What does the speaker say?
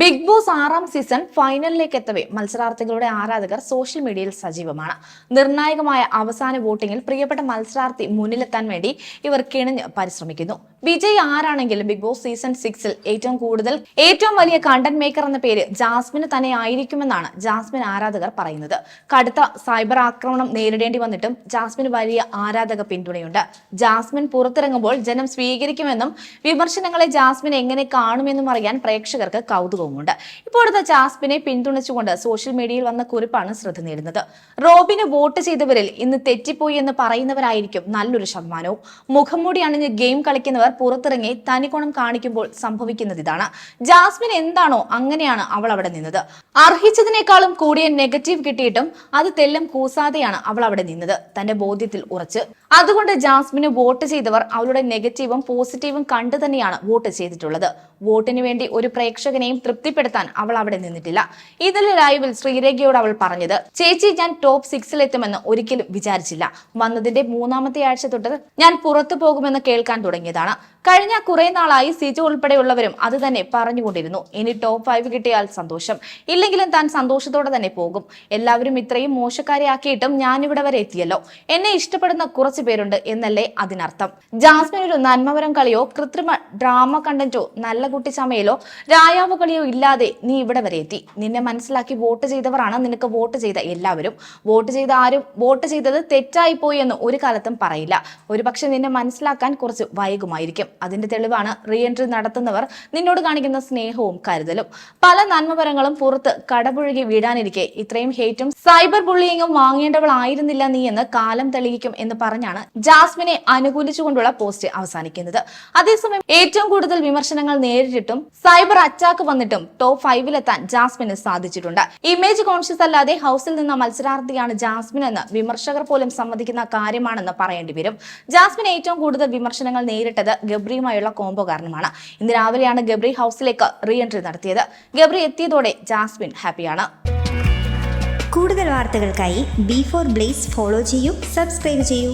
Big boss ആറാം season ഫൈനലിലേക്ക് എത്തവേ മത്സരാർത്ഥികളുടെ ആരാധകർ സോഷ്യൽ മീഡിയയിൽ സജീവമാണ്. നിർണായകമായ അവസാന വോട്ടിംഗിൽ പ്രിയപ്പെട്ട മത്സരാർത്ഥി മുന്നിലെത്താൻ വേണ്ടി ഇവർ കിണഞ്ഞ് പരിശ്രമിക്കുന്നു. വിജയ് ആരാണെങ്കിലും ബിഗ് ബോസ് സീസൺ സിക്സിൽ ഏറ്റവും കൂടുതൽ ഏറ്റവും വലിയ കണ്ടന്റ് മേക്കർ എന്ന പേര് ജാസ്മിന് തന്നെ ആയിരിക്കുമെന്നാണ് ജാസ്മിൻ ആരാധകർ പറയുന്നത്. കടുത്ത സൈബർ ആക്രമണം നേരിടേണ്ടി വന്നിട്ടും ജാസ്മിന് വലിയ ആരാധക പിന്തുണയുണ്ട്. ജാസ്മിൻ പുറത്തിറങ്ങുമ്പോൾ ജനം സ്വീകരിക്കുമെന്നും വിമർശനങ്ങളെ ജാസ്മിൻ എങ്ങനെ കാണുമെന്നും അറിയാൻ പ്രേക്ഷകർക്ക് കൗതുകവുമുണ്ട്. ഇപ്പോഴത്തെ ജാസ്മിനെ പിന്തുണച്ചുകൊണ്ട് സോഷ്യൽ മീഡിയയിൽ വന്ന കുറിപ്പാണ് ശ്രദ്ധ നേടുന്നത്. റോബിന് വോട്ട് ചെയ്തവരിൽ ഇന്ന് തെറ്റിപ്പോയി എന്ന് പറയുന്നവരായിരിക്കും നല്ലൊരു ശതമാനവും. മുഖംമൂടി അണിഞ്ഞ് ഗെയിം കളിക്കുന്നവർ പുറത്തിറങ്ങി തനിക്കോണം കാണിക്കുമ്പോൾ സംഭവിക്കുന്നത് ഇതാണ് ജാസ്മിൻ എന്താണോ അങ്ങനെയാണ് അവൾ അവിടെ നിന്നത്. അർഹിച്ചതിനേക്കാളും കൂടിയ നെഗറ്റീവ് കിട്ടിയിട്ടും അത് തെല്ലം കൂസാതെയാണ് അവൾ അവിടെ നിന്നത്. തന്റെ ബോധ്യത്തിൽ ഉറച്ച് അതുകൊണ്ട് ജാസ്മിന് വോട്ട് ചെയ്തവർ അവളുടെ നെഗറ്റീവും പോസിറ്റീവും കണ്ടു തന്നെയാണ് വോട്ട് ചെയ്തിട്ടുള്ളത്. വോട്ടിന് വേണ്ടി ഒരു പ്രേക്ഷകനെയും തൃപ്തിപ്പെടുത്താൻ അവൾ അവിടെ നിന്നിട്ടില്ല. ഇതിലെ ലൈവിൽ ശ്രീരേഖയോട് അവൾ പറഞ്ഞത് ചേച്ചി ഞാൻ ടോപ്പ് സിക്സിൽ എത്തുമെന്ന് ഒരിക്കലും വിചാരിച്ചില്ല. വന്നതിന്റെ മൂന്നാമത്തെ ആഴ്ച തൊട്ട് ഞാൻ പുറത്തു പോകുമെന്ന് കേൾക്കാൻ തുടങ്ങിയതാണ്. കഴിഞ്ഞ കുറെ നാളായി സിജു ഉൾപ്പെടെയുള്ളവരും അത് തന്നെ പറഞ്ഞുകൊണ്ടിരുന്നു. ഇനി ടോപ്പ് ഫൈവ് കിട്ടിയാൽ സന്തോഷം. ഇല്ലെങ്കിലും താൻ സന്തോഷത്തോടെ തന്നെ പോകും. എല്ലാവരും ഇത്രയും മോശക്കാരിയാക്കിയിട്ടും ഞാനിവിടെ വരെ എത്തിയല്ലോ. എന്നെ ഇഷ്ടപ്പെടുന്ന കുറച്ച് പേരുണ്ട് എന്നല്ലേ അതിനർത്ഥം. ജാസ്മിൻ ഒരു നന്മവരം കളിയോ കൃത്രിമ ഡ്രാമ കണ്ടന്റോ നല്ല കുട്ടി ചമയലോ രായാവ് കളിയോ ഇല്ലാതെ നീ ഇവിടെ വരെ എത്തി. നിന്നെ മനസ്സിലാക്കി വോട്ട് ചെയ്തവരാണ് നിനക്ക് വോട്ട് ചെയ്ത എല്ലാവരും. വോട്ട് ചെയ്ത ആരും വോട്ട് ചെയ്തത് തെറ്റായി പോയി എന്ന് ഒരു കാലത്തും പറയില്ല. ഒരുപക്ഷെ നിന്നെ മനസ്സിലാക്കാൻ കുറച്ച് വൈകുമായിരിക്കും. അതിന്റെ തെളിവാണ് റീ എൻട്രി നടത്തുന്നവർ നിന്നോട് കാണിക്കുന്ന സ്നേഹവും കരുതലും. പല നന്മപരങ്ങളും പുറത്ത് കടപുഴകി വീഴാനിരിക്കെ. ഇത്രയും ഹേറ്റും സൈബർ ബുള്ളിയിങ്ങും വാങ്ങേണ്ടവളായിരുന്നില്ല നീ എന്ന് കാലം തെളിയിക്കും എന്ന് പറഞ്ഞാണ് ജാസ്മിനെ അനുകൂലിച്ചുകൊണ്ടുള്ള പോസ്റ്റ് അവസാനിക്കുന്നത്. അതേസമയം ഏറ്റവും കൂടുതൽ വിമർശനങ്ങൾ നേരിട്ടിട്ടും സൈബർ അറ്റാക്ക് വന്നിട്ടും ടോപ്പ് ഫൈവിലെത്താൻ ജാസ്മിന് സാധിച്ചിട്ടുണ്ട്. ഇമേജ് കോൺഷ്യസ് അല്ലാതെ ഹൗസിൽ നിന്ന മത്സരാർത്ഥിയാണ് ജാസ്മിൻ എന്ന് വിമർശകർ പോലും സമ്മതിക്കുന്ന കാര്യമാണെന്ന് പറയേണ്ടി വരും ജാസ്മിൻ ഏറ്റവും കൂടുതൽ വിമർശനങ്ങൾ നേരിട്ടത് ഗബ്രിയുമായുള്ള കോംബോ കാരണമാണ്. ഇന്ന് രാവിലെയാണ് ഗബ്രി ഹൗസിലേക്ക് റീ എൻട്രി നടത്തിയത്. ഗബ്രി എത്തിയതോടെ ജാസ്മിൻ ഹാപ്പിയാണ്. കൂടുതൽ വാർത്തകൾക്കായി ബി ഫോർ ബ്ലേസ് ഫോളോ ചെയ്യൂ സബ്സ്ക്രൈബ് ചെയ്യൂ.